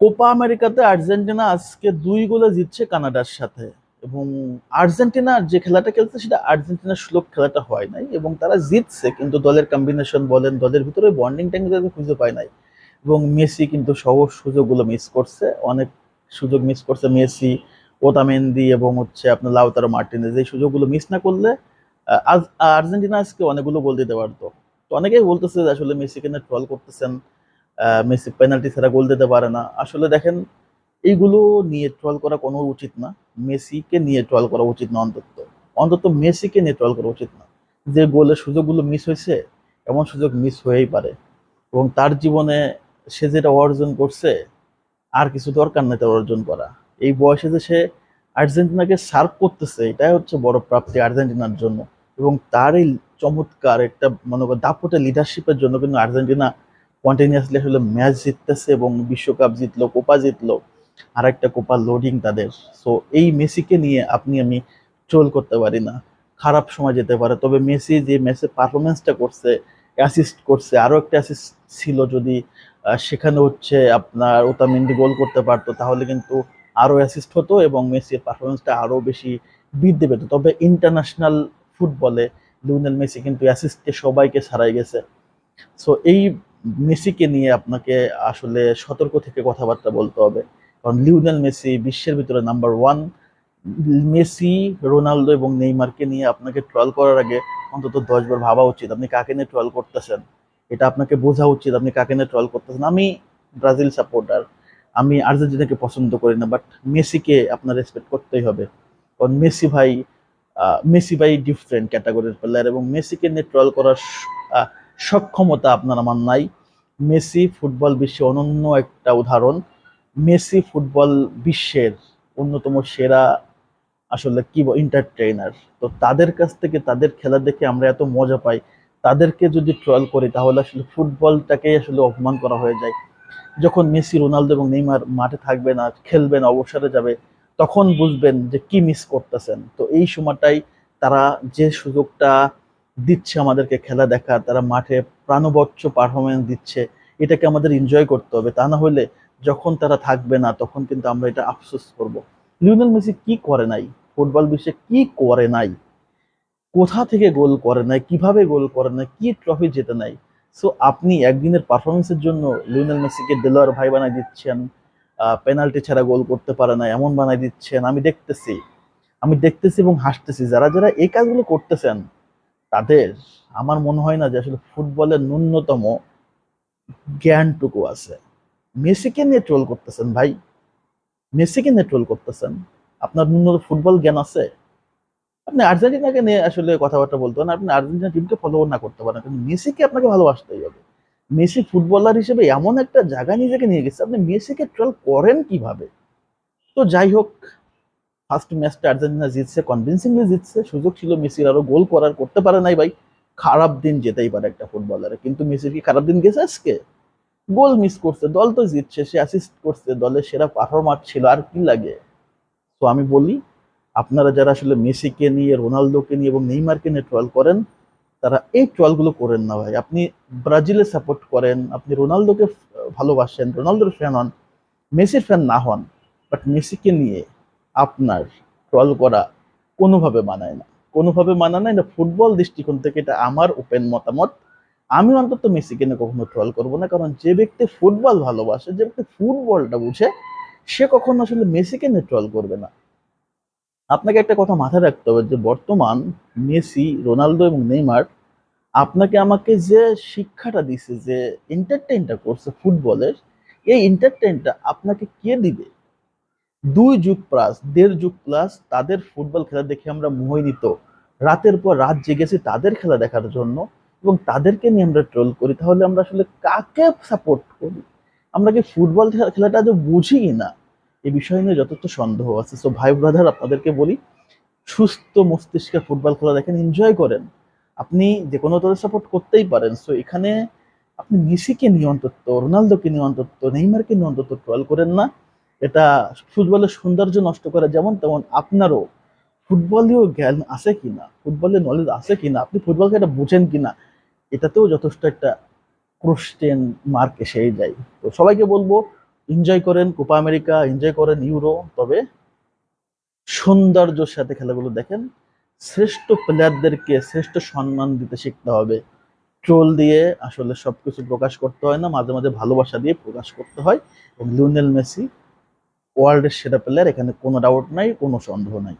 Copa আমেরিকাতে Argentina আজকে দুই গোলে জিতছে কানাডার সাথে। এবং আর্জেন্টিনা যে খেলাটা খেলছে, সেটা আর্জেন্টিনার সুলভ খেলাটা হয় নাই এবং তারা জিতছে, কিন্তু দলের কম্বিনেশন বলেন, দলের ভিতরে বন্ডিং ট্যাঙ্ক খুঁজে পায় নাই। এবং মেসি কিন্তু সহজ সুযোগগুলো মিস করছে, অনেক সুযোগ মিস করছে মেসি, ওতামেন্দি এবং হচ্ছে আপনার লাউতারো মার্টিনেজ। এই সুযোগগুলো মিস না করলে, আজ আর্জেন্টিনা আজকে অনেকগুলো গোল দিতে পারতো। তো অনেকেই বলতেছে যে আসলে মেসিকে নিয়ে ট্রল করতেছেন? মেসি পেনাল্টি ছাড়া গোল দিতে পারে না। আসলে দেখেন, এইগুলো নিয়ে ট্রল করা কোনো উচিত না। মেসিকে নিয়ে ট্রল করা উচিত না অন্তত। অন্তত মেসিকে নিয়ে ট্রল করা উচিত না। যে গোলের সুযোগগুলো মিস হয়েছে, এমন সুযোগ মিস হয়েই পারে। এবং তার জীবনে সে যেটা অর্জন করছে, আর কিছু দরকার নেই তার অর্জন করা। এই বয়সে যে সে আর্জেন্টিনাকে সার্ভ করতেছে, এটাই হচ্ছে বড় প্রাপ্তি আর্জেন্টিনার জন্য। এবং তার এই চমৎকার একটা, মনে করো, দাপটে লিডারশিপের জন্য কিন্তু আর্জেন্টিনা কন্টিনিউয়াসলি আসলে ম্যাচ জিততেছে এবং বিশ্বকাপ জিতলো কোপা জিতলো আর একটা কোপা লোডিং তাদের। সো এই মেসিকে নিয়ে আপনি, আমি ট্রোল করতে পারি না। খারাপ সময় যেতে পারে। তবে মেসি যে ম্যাচে পারফরমেন্সটা করছে অ্যাসিস্ট করছে, আরও একটা অ্যাসিস্ট ছিল যদি সেখানে হচ্ছে আপনার ওতামেন্ডি গোল করতে পারতো, তাহলে কিন্তু আরও অ্যাসিস্ট হতো এবং মেসির পারফরমেন্সটা আরও বেশি বৃদ্ধি পেত। তবে ইন্টারন্যাশনাল ফুটবলে লিওনেল মেসি কিন্তু অ্যাসিস্টকে সবাইকে ছাড়াই গেছে। সো এই মেসিকে নিয়ে আপনাকে আসলে সতর্ক থেকে কথাবার্তা বলতে হবে। কারণ লিওনেল মেসি বিশ্বের ভিতরে নাম্বার ওয়ান মেসি, রোনালদো এবং নেইমারকে নিয়ে আপনাকে ট্রল করার আগে অন্তত দশবার ভাবা উচিত। আপনি কাকে নিয়ে ট্রল করতেছেন? এটা আপনাকে বোঝা উচিত আপনি কাকে নিয়ে ট্রল করতেছেন। আমি ব্রাজিল সাপোর্টার আমি আর্জেন্টিনাকে পছন্দ করি না বাট মেসিকে আপনার রেসপেক্ট করতেই হবে। কারণ মেসি ভাই মেসি ভাই ডিফারেন্ট ক্যাটাগরির প্লেয়ার এবং মেসিকে নিয়ে ট্রল করার সক্ষমতা আপনার আমার নাই। মেসি ফুটবল বিশ্বে অনন্য একটা উদাহরণ। মেসি ফুটবল বিশ্বের অন্যতম সেরা আসলে কি এন্টারটেইনার তো তাদের কাছ থেকে, তাদের খেলা দেখে আমরা এত মজা পাই। তাদেরকে যদি ট্রল করি, তাহলে আসলে ফুটবলটাকে আসলে অপমান করা হয়ে যায়। যখন মেসি, রোনালদো এবং নেইমার মাঠে থাকবে না খেলবে না অবসরে যাবে, তখন বুঝবেন যে কি মিস করতেছেন। তো এই সময়টাই তারা যে সুযোগটা দিচ্ছে আমাদেরকে খেলা দেখা, তারা মাঠে প্রাণবচ্চ পারফরমেন্স দিচ্ছে, এটাকে আমাদের এনজয় করতে হবে। তা না হলে যখন তারা থাকবে না, তখন কিন্তু আমরা এটা আফসোস করব। লিওনেল মেসি কি করে নাই? ফুটবল বিশ্বে কি করে নাই? কোথা থেকে গোল করে নাই? কীভাবে গোল করে নাই? কি ট্রফি জেতে নাই? সো আপনি একদিনের পারফরমেন্সের জন্য লিওনেল মেসিকে দেলোয়ার ভাই বানাই দিচ্ছেন পেনাল্টি ছাড়া গোল করতে পারে না, এমন বানাই দিচ্ছেন, আমি দেখতেছি। আমি দেখতেছি এবং হাসতেছি। যারা যারা এই কাজগুলো করতেছেন তাদের আমার মনে হয় না যে আসলে ফুটবলের ন্যূনতম জ্ঞানটুকু আছে। মেসিকে নিয়ে ট্রোল করতেছেন ভাই। মেসিকে নিয়ে ট্রোল করতেছেন। আপনার ন্যূনতম ফুটবল জ্ঞান আছে? আপনি আর্জেন্টিনাকে নিয়ে আসলে কথাবার্তা বলতে পারেন, আপনি আর্জেন্টিনা টিমকে ফলো না করতে পারেন। কিন্তু মেসিকে আপনাকে ভালোবাসতেই হবে। মেসি ফুটবলার হিসেবে এমন একটা জায়গা নিজেকে নিয়ে গেছে, আপনি মেসিকে ট্রোল করেন কীভাবে? তো যাই হোক ফার্স্ট ম্যাচটা আর্জেন্টিনা জিতছে কনভিনসিংলি জিতছে। সুযোগ ছিল মেসির, আরও গোল করার, করতে পারে নাই ভাই। খারাপ দিন যেতেই পারে একটা ফুটবলারে কিন্তু মেসির কি খারাপ দিন গেছে আজকে? গোল মিস করছে, দল তো জিতছে, সে অ্যাসিস্ট করছে, দলের সেরা পারফরমার ছিল, আর কি লাগে? তো আমি বলি, আপনারা যারা আসলে মেসিকে নিয়ে, রোনালদোকে নিয়ে এবং নেইমারকে নিয়ে ট্রল করেন, তারা এই ট্রলগুলো করেন না ভাই। আপনি ব্রাজিলে সাপোর্ট করেন, আপনি রোনালদোকে ভালোবাসেন, রোনালদোর ফ্যান হন, মেসির ফ্যান না হন বাট মেসিকে নিয়ে আপনার ট্রল করা কোনোভাবে মানায় না। কোনোভাবে মানায় না, এটা ফুটবল দৃষ্টিকোণ থেকে এটা আমার ওপেন মতামত। আমি অন্তত মেসিকে নিয়ে কখনো ট্রল করব না, কারণ যে ব্যক্তি ফুটবল ভালোবাসে, যে ব্যক্তি ফুটবলটা বুঝে, সে কখনো আসলে মেসিকে নিয়ে ট্রল করবে না। আপনাকে একটা কথা মাথায় রাখতে হবে যে বর্তমান মেসি, রোনালদো এবং নেইমার আপনাকে আমাকে যে শিক্ষাটা দিছে, যে এন্টারটেইনটা করছে ফুটবলের, এই এন্টারটেইনটা আপনাকে কে দিবে? দুই যুগ প্লাস দেড় যুগ প্লাস তাদের ফুটবল খেলা দেখে আমরা মোহিত রাতের পর রাত জেগেছি তাদের খেলা দেখার জন্য এবং তাদেরকে নিয়ে আমরা ট্রোল করি। তাহলে আমরা আসলে কাকে সাপোর্ট করি? আমরা কি ফুটবল খেলা- খেলাটা যে বুঝি না? এই বিষয় নিয়ে যথেষ্ট সন্দেহ আছে। সো ভাই ব্রাদার আপনাদেরকে বলি, সুস্থ মস্তিষ্কে ফুটবল খেলা দেখেন এনজয় করেন। আপনি যে কোনো দলের সাপোর্ট করতেই পারেন। সো এখানে আপনি মেসিকে নিয়ে অন্তত, রোনালদোকে নিয়ে অন্তত, নেইমারকে নিয়ে অন্তত ট্রল করেন না। এটা ফুটবলের সৌন্দর্য নষ্ট করে, যেমন তেমন আপনারও ফুটবলীয় জ্ঞান আছে কিনা? ফুটবলের নলেজ আছে কিনা? আপনি ফুটবলকে এটা বুঝেন কিনা? এটাতেও যথেষ্ট একটা কোশ্চেন মার্ক এসেই যায়। তো সবাইকে বলব এনজয় করেন কোপা আমেরিকা এনজয় করেন ইউরো, তবে সৌন্দর্যের সাথে খেলাগুলো দেখেন। শ্রেষ্ঠ প্লেয়ারদেরকে শ্রেষ্ঠ সম্মান দিতে শিখতে হবে। ট্রোল দিয়ে আসলে সবকিছু প্রকাশ করতে হয় না, মাঝে মাঝে ভালোবাসা দিয়ে প্রকাশ করতে হয়। এবং লিওনেল মেসি ওয়ার্ল্ডের সেরা প্লেয়ার এখানে কোনো ডাউট নাই কোনো সন্দেহ নাই।